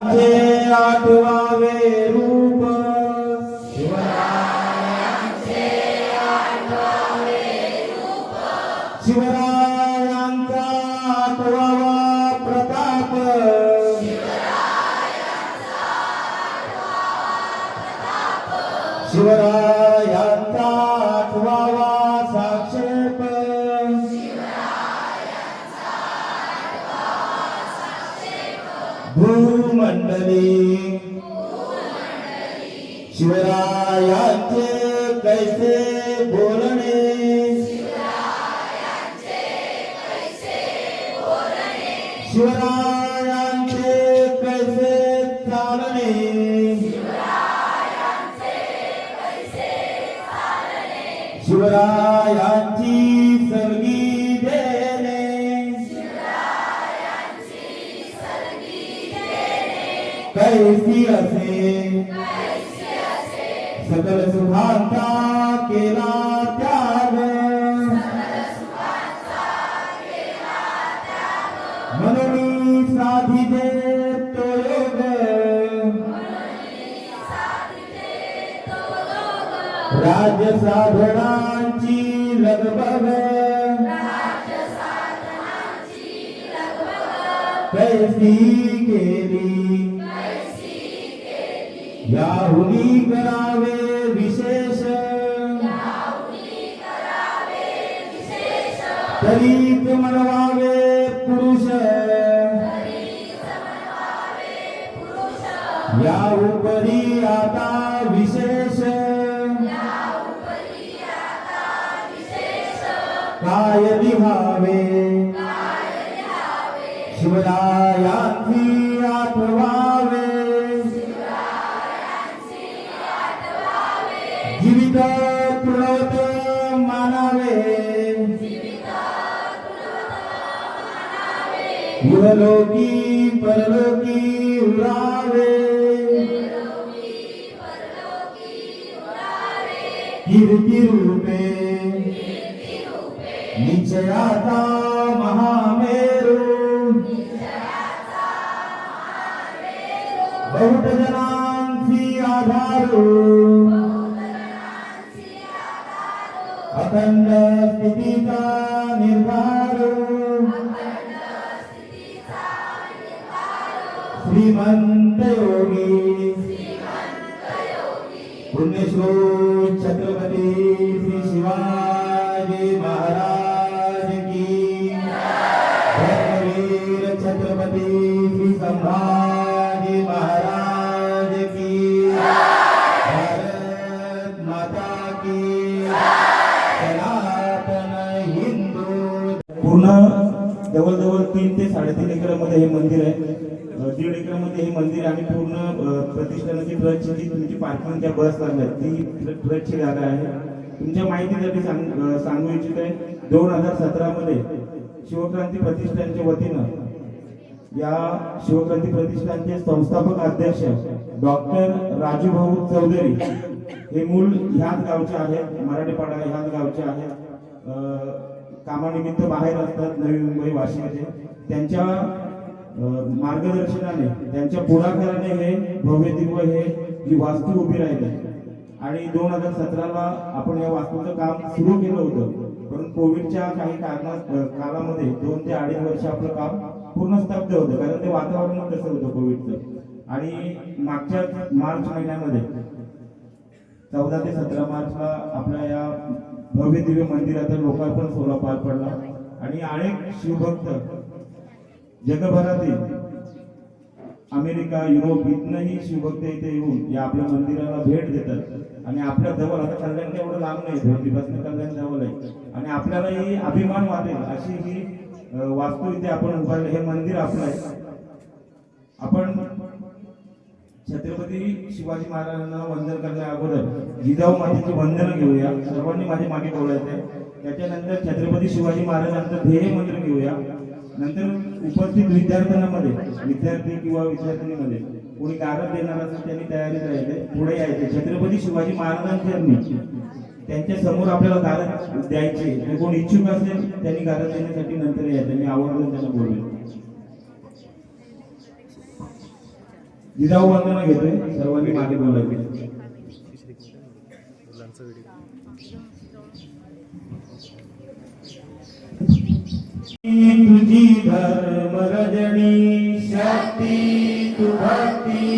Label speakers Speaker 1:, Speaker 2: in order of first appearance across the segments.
Speaker 1: આઠ વાવે રૂપ भूमंडली शिवरायांचे कैसे बोलणे शिवरायांचे कैसे चालणे शिवरायांची सर्गी कैसी असे सकल सुभाता केला त्याग मननी साधी दे तो योग राज्य साधनांची लगबग. कैसी केली? याहुनी करावे विशेष. तरीच म्हणवावे पुरुष. या उपरी आता विशेष. काय लिहावे? शिवरायाची आठवा జీవిత ప్రణవత మానవే ఇహలోకి పరలోకి ఉరావే కీర్తి రూపే నిజయాత మహామేరు బహుట अखंड स्थितीचा निर्धार श्रीमंत योगी। पुण्यश्लोक छत्रपती।
Speaker 2: पूर्ण जवळजवळ तीन ते साडेतीन एकरामध्ये हे मंदिर आहे. दीड एकरामध्ये हे मंदिर आणि पूर्ण प्रतिष्ठानाची ट्रस्टची जी तुमची पार्किंग ज्या बस लागल्या ती ट्रस्टची जागा आहे. तुमच्या माहितीसाठी सांग सांगू इच्छित आहे दोन हजार सतरामध्ये शिवक्रांती प्रतिष्ठानच्या वतीनं या शिवक्रांती प्रतिष्ठानचे संस्थापक अध्यक्ष डॉक्टर राजूभाऊ चौधरी हे मूल ह्याच गावचे आहेत मराठीपाडा ह्याच गावचे आहेत. कामानिमित्त बाहेर असतात नवी मुंबई वाशिमचे त्यांच्या मार्गदर्शनाने त्यांच्या पुढाकाराने हे भव्य दिव्य हे ही वास्तू उभी राहिली. आणि दोन हजार सतराला आपण या वास्तूचं काम सुरू केलं होतं. पण कोविडच्या काही कारणा काळामध्ये दोन ते अडीच वर्ष आपलं काम पूर्ण स्तब्ध होतं. कारण ते वातावरण तसं होतं कोविडचं. आणि मागच्या मार्च महिन्यामध्ये चौदा ते सतरा मार्चला आपल्या या भव्य दिव्य मंदिराचा लोकार्पण सोहळा पार पडला. आणि अनेक शिवभक्त जगभरातील अमेरिका युरोप इथनही शिवभक्त इथे येऊन या आपल्या मंदिराला भेट देतात. आणि आपल्या जवळ आता कल्याण एवढं लांब नाही धोंडीपासून कल्याण जवळ आहे. आणि आपल्यालाही अभिमान वाटेल अशी ही वास्तू इथे आपण उभारली. हे मंदिर आपलं आहे. आपण छत्रपती शिवाजी महाराजांना वंदन करण्या अगोदर जिजाऊ मातेचे वंदन घेऊया. सर्वांनी माझे मागे बोलायचे त्याच्यानंतर छत्रपती शिवाजी महाराजांचं ध्येय मंत्र घेऊया. नंतर उपस्थित विद्यार्थ्यांमध्ये विद्यार्थी किंवा विद्यार्थिनीमध्ये कोणी गारद देणार असेल त्यांनी तयारीत राहायचे पुढे यायचे. छत्रपती शिवाजी महाराजांच्या त्यांच्यासमोर आपल्याला गारद द्यायचे. कोण इच्छुक असेल त्यांनी गारद देण्यासाठी नंतर यायचं. मी आवर्जून त्यांना बोलवेन. जिजाऊ वंदना घेतोय. सर्वांनी मागे बोलायचे. तुझी धर्म रजनी शक्ती तू भक्ती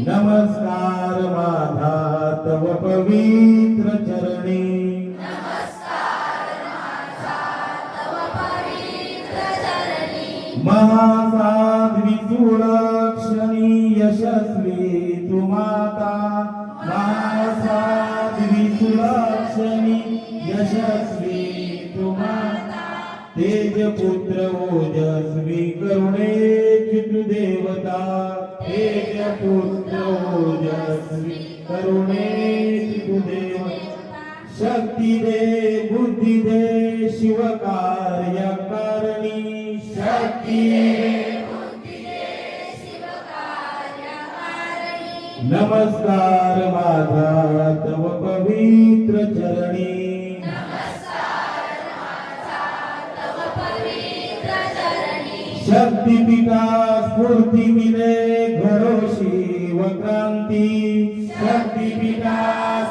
Speaker 2: नमस्कार माधा तव पवित्र चरणी. महासाध्वी सुलक्षणी यशस्वी तुमाता महासाध्वी सुलक्षणी यशस्वी तू माता तेज पुत्र ओजस्वी करुणेची तू देवता तेज पुत्र ओजस्वी करुणेची तू देवता शक्ती दे बुद्धी दे शिव कार्य करणी नमस्कार माझा तव पवित्र चरणी. शक्तीपीठा स्फूर्ती मिले घरोशी व क्रांती शक्तीपीठा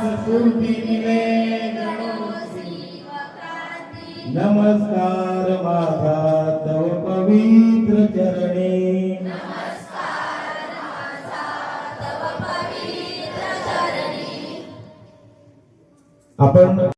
Speaker 2: स्फूर्ती मिले नमस्कार माझा पवित्र चरणी आपण